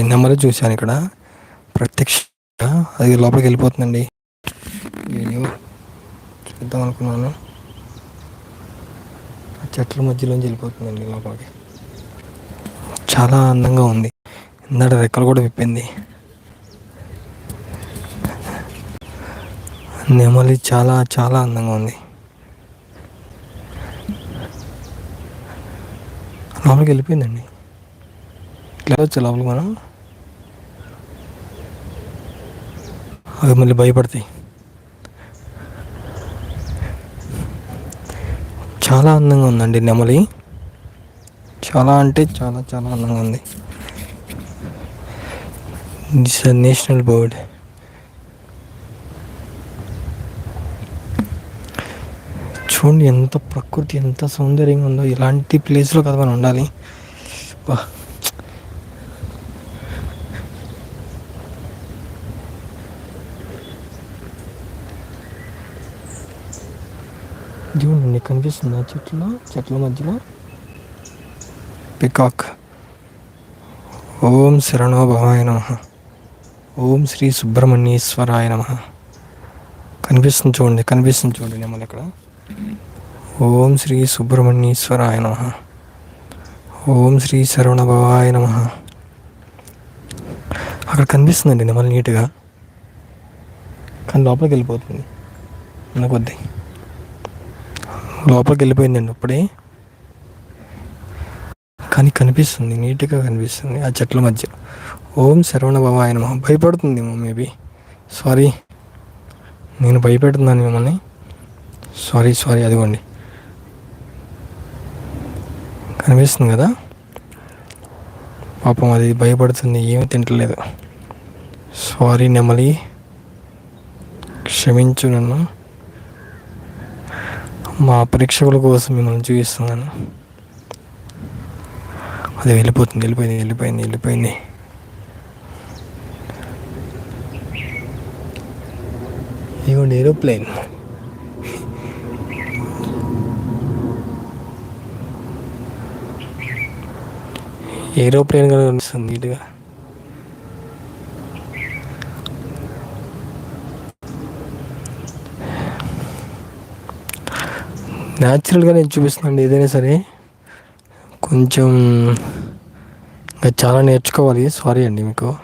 నెమలి చూశాను ఇక్కడ. ప్రత్యక్ష. అది లోపలికి వెళ్ళిపోతుందండి. వీడియో చూద్దాం అనుకున్నాను. ఆ చెట్ల మధ్యలోంచి వెళ్ళిపోతుందండి లోపలికి. చాలా అందంగా ఉంది. ఇందాక రెక్కలు కూడా విప్పింది. నెమలి చాలా చాలా అందంగా ఉంది. లోపలికి వెళ్ళిపోయిందండి. ఇట్లా వచ్చే లోపలికి మనం? అవి మళ్ళీ భయపడతాయి. చాలా అందంగా ఉందండి నెమలి. చాలా అంటే చాలా చాలా అందంగా ఉంది. దిస్ నేషనల్ బర్డ్ చూడండి ఎంత ప్రకృతి ఎంత సౌందర్యంగా ఉందో. ఇలాంటి ప్లేస్లో కదా మనం ఉండాలి. బా చూడండి కనిపిస్తుందా చెట్లు చెట్ల మధ్యలో పికాక్ ఓం శరణోభవాయ నమ ఓం శ్రీ సుబ్రహ్మణ్యేశ్వరాయ నమ కనిపిస్తుంది చూడండి కనిపిస్తుంది చూడండి నెమలి ఇక్కడ ఓం శ్రీ సుబ్రహ్మణ్యేశ్వరాయ నమ ఓం శ్రీ శరవణభవాయ నమ అక్కడ కనిపిస్తుందండి నెమలి నీట్గా కానీ లోపలికి వెళ్ళిపోతుంది ఉన్న కొద్దీ లోపలికి వెళ్ళిపోయిందండి ఇప్పుడే. కానీ కనిపిస్తుంది నీట్గా కనిపిస్తుంది ఆ చెట్ల మధ్య. ఓం శరవణ బాబా ఆయన భయపడుతుంది మేబీ. సారీ. నేను భయపెడుతున్నాను మిమ్మల్ని. సారీ సారీ అదిగోండి. కనిపిస్తుంది కదా? పాపం అది భయపడుతుంది ఏమి తింటలేదు. సారీ నెమలి. క్షమించు నన్ను. మా ప్రేక్షకుల కోసం మిమ్మల్ని చూపిస్తున్నాను. అది వెళ్ళిపోతుంది వెళ్ళిపోయింది వెళ్ళిపోయింది వెళ్ళిపోయింది. ఇదిగోండి ఏరోప్లేన్. ఏరోప్లేన్ కనిపిస్తుంది నీట్గా. న్యాచురల్గా నేను చూపిస్తున్నాను ఏదైనా సరే. కొంచెం ఇంకా చాలా నేర్చుకోవాలి. సారీ అండి మీకు.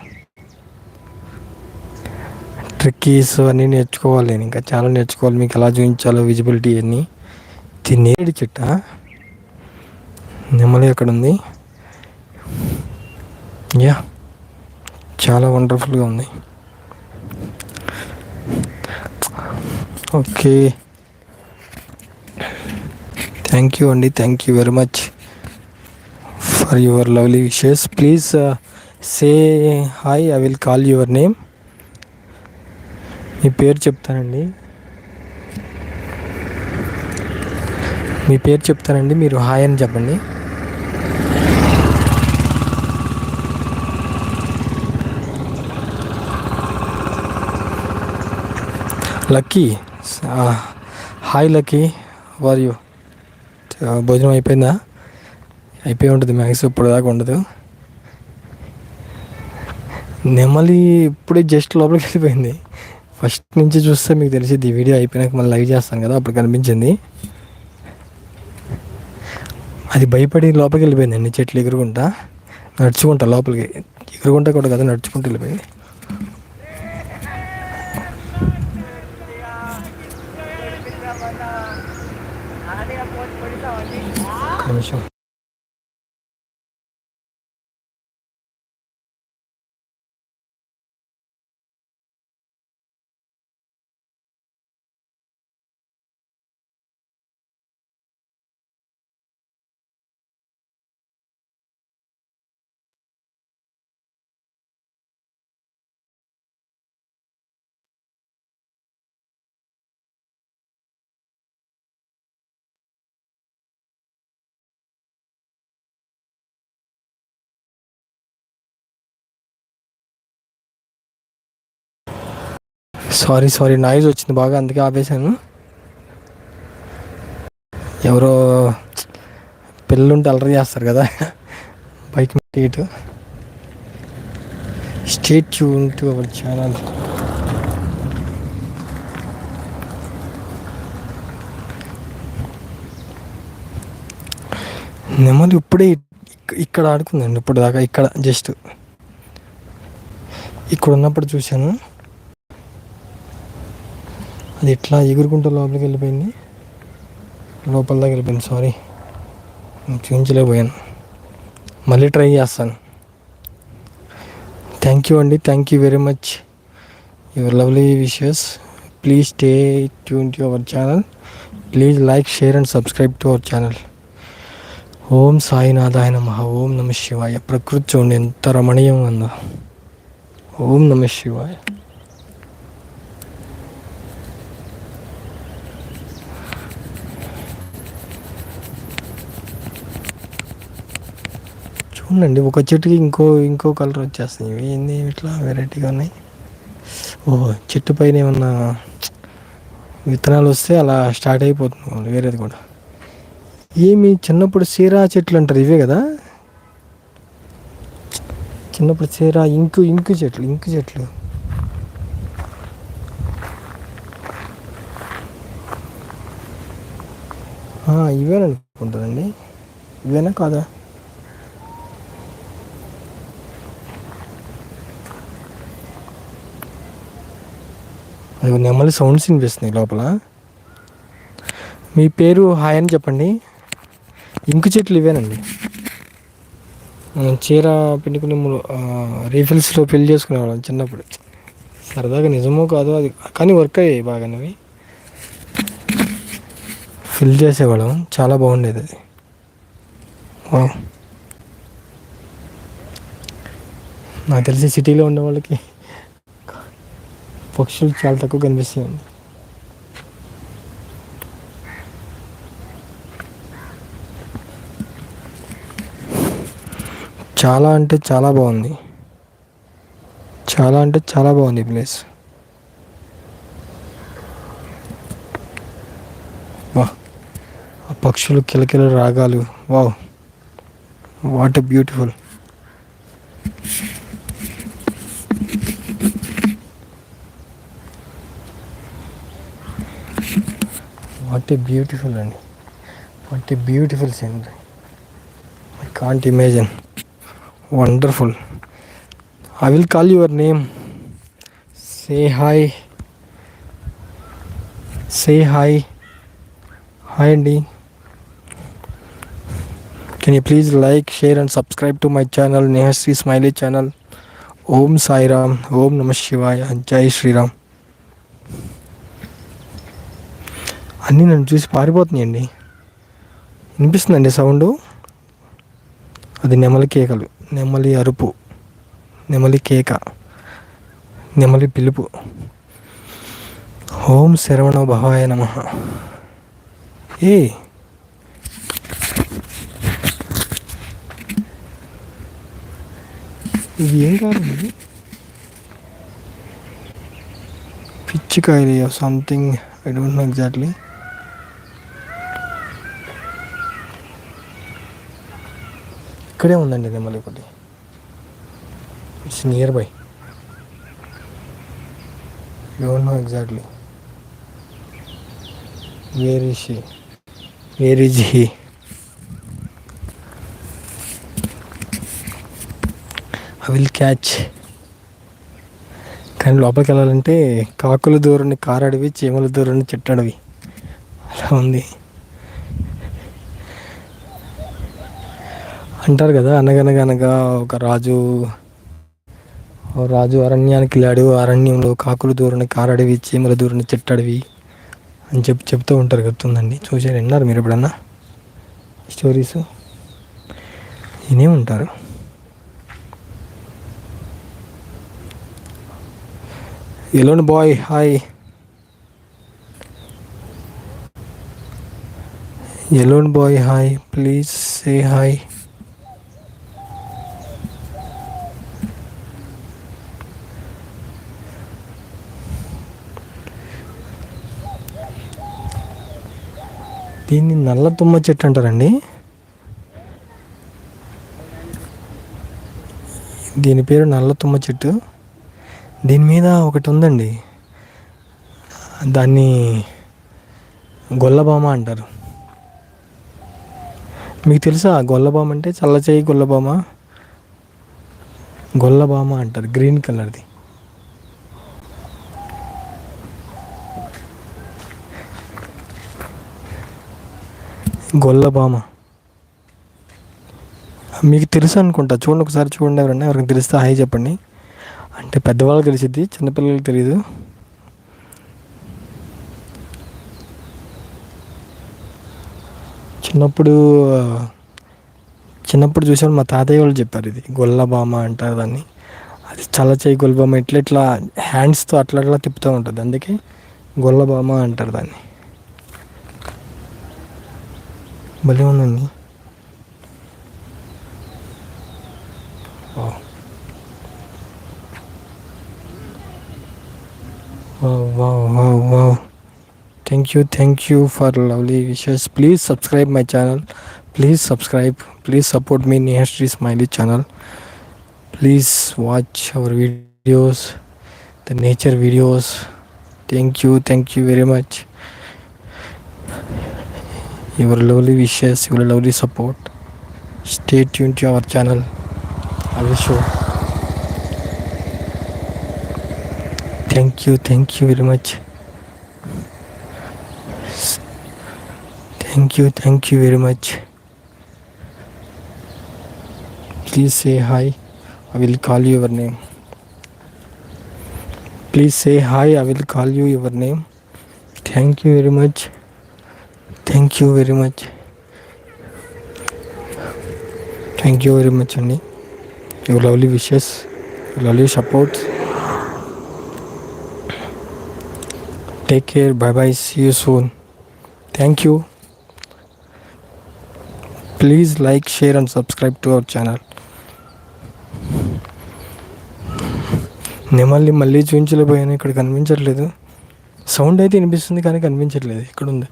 ట్రిక్కీస్ అన్నీ నేర్చుకోవాలి నేను. ఇంకా చాలా నేర్చుకోవాలి. మీకు ఎలా చూపించాలో విజిబిలిటీ అన్నీ. తినేది చెట్ట. నెమలి అక్కడ ఉంది. యా చాలా వండర్ఫుల్గా ఉంది. ఓకే థ్యాంక్ యూ అండి thank you very much for your lovely wishes please say hi I will call your name మీ పేరు చెప్తానండి. మీ పేరు చెప్తానండి. మీరు హాయ్ అని చెప్పండి. Lucky hi lucky were you భోజనం అయిపోయిందా? అయిపోయి ఉంటుంది మ్యాక్స్ ఇప్పుడు దాకా ఉండదు. నెమలి ఇప్పుడే జస్ట్ లోపలికి వెళ్ళిపోయింది. ఫస్ట్ నుంచి చూస్తే మీకు తెలిసింది వీడియో అయిపోయినాక మళ్ళీ లైవ్ చేస్తాను కదా అప్పుడు కనిపించింది. అది భయపడి లోపలికి వెళ్ళిపోయిందండి చెట్లు ఎగురుకుంటా. నడుచుకుంటా లోపలికి. ఎగురుకుంటా కూడా కదా నడుచుకుంటూ వెళ్ళిపోయింది. Яковичу. సారీ సారీ నాయిస్ వచ్చింది బాగా అందుకే ఆపేశాను. ఎవరో పిల్లలుంటే అలరి చేస్తారు కదా. బైక్ ఇటు state tune to our channel నెమలి ఇప్పుడే ఇక్కడ ఆడుకుందండి ఇప్పుడు దాకా ఇక్కడ జస్ట్ ఇక్కడ ఉన్నప్పుడు చూశాను. అది ఇట్లా ఎగురుకుంటూ లోపలికి వెళ్ళిపోయింది. లోపల దాకా వెళ్ళిపోయింది. సారీ చూపించలేకపోయాను. మళ్ళీ ట్రై చేస్తాను. థ్యాంక్ యూ అండి. Thank you very much your lovely wishes please stay tune to our channel please like share and subscribe to our channel ఓం సాయినాథాయ నమ. ఓం నమ శివాయ. ప్రకృతి చూడండి ఎంత రమణీయంగా ఉందో. ఓం నమ శివాయ. ఉండండి ఒక చెట్టుకి ఇంకో ఇంకో కలర్ వచ్చేస్తుంది. ఇవి ఏంది ఇట్లా వెరైటీగా ఉన్నాయి. ఓ చెట్టు పైన ఏమన్నా విత్తనాలు వస్తే అలా స్టార్ట్ అయిపోతుంది వేరేది కూడా. ఏమి? చిన్నప్పుడు సీరా చెట్లు అంటారు. ఇవే కదా? చిన్నప్పుడు సీరా ఇంకు ఇంకు చెట్లు ఇంకు చెట్లు. ఆ, ఇవేనా కాదా? అది నెమ్మది సౌండ్స్ వినిపిస్తున్నాయి లోపల. మీ పేరు హాయ్ అని చెప్పండి. ఇంకు చెట్లు ఇవేనండి. చీర పిండుకునే రీఫిల్స్లో పెళ్ళి చేసుకునేవాళ్ళం చిన్నప్పుడు. సరదాగా నిజమో కాదో అది కానీ వర్క్ అయ్యాయి బాగానేవి. ఫిల్ చేసేవాళ్ళం. చాలా బాగుండేది అది. నాకు తెలిసి సిటీలో ఉండే వాళ్ళకి పక్షులు చాలా తక్కువ కనిపిస్తాయండి చాలా అంటే చాలా బాగుంది. చాలా అంటే చాలా బాగుంది ఈ ప్లేస్. వా ఆ పక్షులు కిలకిల రాగాలు. Wow! What a beautiful. What a beautiful అండి what a beautiful scenery I can't imagine wonderful I will call your name say hi say hi hi అండి can you please like share and subscribe to my channel Nehashree smiley channel ఓం సాయిరామ్ ఓం నమ శివాయ జై శ్రీరామ్ అన్నీ నన్ను చూసి పారిపోతున్నాయండి. వినిపిస్తుందండి sound? అది నెమలి కేకలు. నెమలి అరుపు. నెమలి కేక. నెమలి పిలుపు. ఓం శరవణ భవాయ నమ. ఏ? ఇది ఏం కాదండి? పిచ్చికాయలు something I don't know exactly ఇక్కడే ఉందండి నెమలి ఒకటి it's nearby don't know exactly where is she where is he I will catch కానీ లోపలికి వెళ్ళాలంటే కాకుల దూరాన్ని కారడవి చీమల దూరాన్ని చెట్టడవి అలా ఉంది. అంటారు కదా అనగనగనగా ఒక రాజు రాజు అరణ్యానికి వెళ్ళాడు అరణ్యంలో కాకులు దూరని కారడవి చీమల దూరని చెట్టడవి అని చెప్పి చెప్తూ ఉంటారు గుర్తుందండి. చూసారు విన్నారు మీరు ఎప్పుడన్నా? స్టోరీస్ వినే ఉంటారు. Alone boy hi alone boy hi please say hi దీన్ని నల్ల తుమ్మ చెట్టు అంటారండి. దీని పేరు నల్ల తుమ్మ చెట్టు. దీని మీద ఒకటి ఉందండి. దాన్ని గొల్లబామ అంటారు. మీకు తెలుసా గొల్లబామ అంటే చల్లచేయి గొల్లబామ? గొల్లబామ అంటారు గ్రీన్ కలర్ది. గొల్లబామ మీకు తెలుసు అనుకుంటా. చూడండి ఒకసారి చూడండి ఎవరన్నా ఎవరికి తెలిస్తే హాయ్ చెప్పండి. అంటే పెద్దవాళ్ళకి తెలిసిద్ది చిన్నపిల్లలకి తెలియదు చిన్నప్పుడు చిన్నప్పుడు చూసాను మా తాతయ్య వాళ్ళు చెప్పారు ఇది. గొల్లబామ అంటారు దాన్ని. అది చల్ల చేయి గొల్లబామ ఇట్లా ఇట్లా హ్యాండ్స్తో అట్లా అట్లా తిప్పుతూ ఉంటుంది. అందుకే గొల్లబామ అంటారు దాన్ని. భలే ఉందండి Wow, wow, wow, wow. Thank you, thank you for lovely wishes. Please subscribe my channel. Please subscribe. Please support me Nehashri Smiley channel. Please watch our videos, the nature videos. Thank you, Your lovely wishes, your lovely support. Stay tuned to our channel. I will show. Thank you, thank you very much. Thank you, thank you very much. Please say hi. I will call you your name. Please say hi. I will call you your name. Thank you very much. Thank you very much thank you very much అండి your lovely wishes lovely supports take care bye bye see you soon thank you please like share and subscribe to our channel నేను మళ్ళీ మళ్ళీ చూపించలేబోయాను ఇక్కడ కనిపించట్లేదు. Sound అయితే వినిపిస్తుంది కానీ కనిపించట్లేదు. ఇక్కడ ఉంది.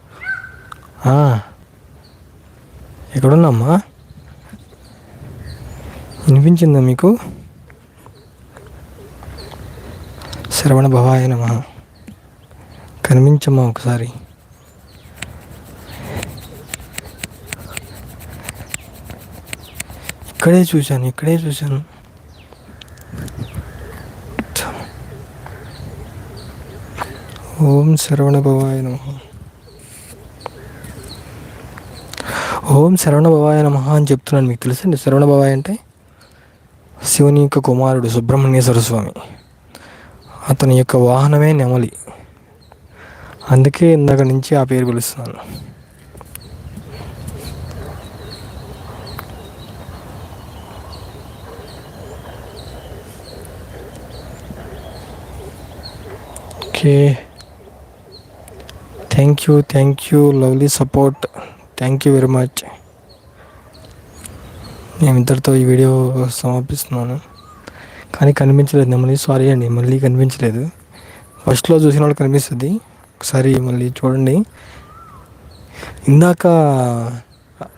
ఎక్కడున్నామ్మా? వినిపించిందా మీకు? శ్రవణ భవాయ నమ. కనిపించమ్మా ఒకసారి. ఇక్కడే చూశాను ఇక్కడే చూశాను. ఓం శరవణ భవాయ నమ. ఓం శరవణ భవాయ నమ అని చెప్తున్నాను మీకు తెలుసండి శరవణ భవాయ అంటే శివుని యొక్క కుమారుడు సుబ్రహ్మణ్యేశ్వర స్వామి. అతని యొక్క వాహనమే నెమలి. అందుకే ఇందాక నుంచి ఆ పేరు పిలుస్తున్నాను. Okay. Thank you thank you lovely support. Thank you very much నేను ఇద్దరితో ఈ వీడియో సమాపిస్తున్నాను. కానీ కనిపించలేదు. మిమ్మల్ని సారీ అండి. మళ్ళీ కనిపించలేదు. ఫస్ట్లో చూసిన వాళ్ళు కనిపిస్తుంది. ఒకసారి మళ్ళీ చూడండి. ఇందాక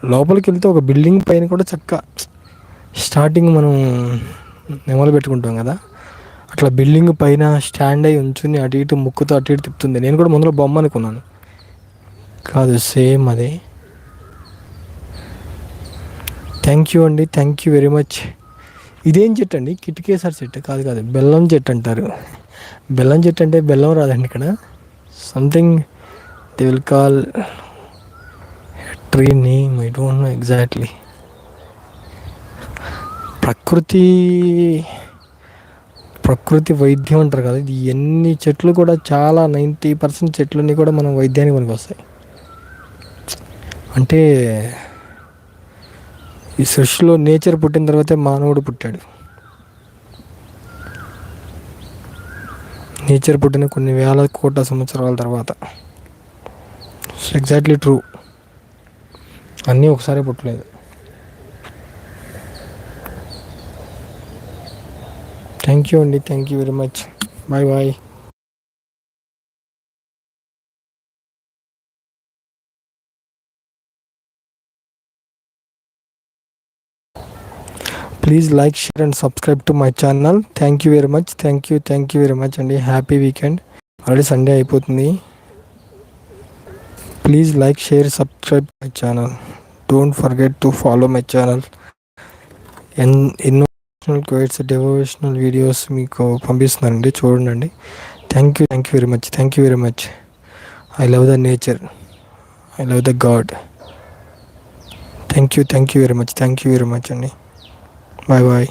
లోపలికి వెళ్తే ఒక బిల్డింగ్ పైన కూడా చక్క స్టార్టింగ్ మనం నెమలు పెట్టుకుంటాం కదా. అట్లా బిల్డింగ్ పైన స్టాండ్ అయి ఉంచుని అటు ఇటు ముక్కుతో అటు ఇటు తిప్పుతుంది. నేను కూడా ముందులో బొమ్మ అనుకున్నాను. కాదు సేమ్ అదే. థ్యాంక్ యూ అండి. థ్యాంక్ యూ వెరీ మచ్ ఇదేం చెట్టు అండి? కిటికేసారి చెట్టు కాదు కాదు బెల్లం చెట్టు అంటారు. బెల్లం చెట్టు అంటే బెల్లం రాదండి ఇక్కడ. Something they will call tree name I don't know exactly ప్రకృతి ప్రకృతి వైద్యం అంటారు కదా ఇది ఎన్ని చెట్లు కూడా చాలా నైంటీ పర్సెంట్ చెట్లన్నీ కూడా మనం వైద్యానికి పనికి వస్తాయి అంటే ఈ సృష్టిలో నేచర్ పుట్టిన తర్వాతే మానవుడు పుట్టాడు. నేచర్ పుట్టిన కొన్ని వేల కోట్ల సంవత్సరాల తర్వాత. ఎగ్జాక్ట్లీ ట్రూ అన్నీ ఒకసారి పుట్టలేదు. థ్యాంక్ యూ అండి. Thank you very much bye bye please like share and subscribe to my channel thank you very much thank you thank you very much అండి. హ్యాపీ వీకెండ్ ఆల్రెడీ సండే అయిపోతుంది. Please like share subscribe my channel don't forget to follow my channel ఎన్ ఎన్నో క్వైట్స్ devotional videos మీకు పంపిస్తున్నానండి. చూడండి. Thank you thank you very much thank you very much I love the nature I love the god thank you thank you very much thank you very much అండి. Bye bye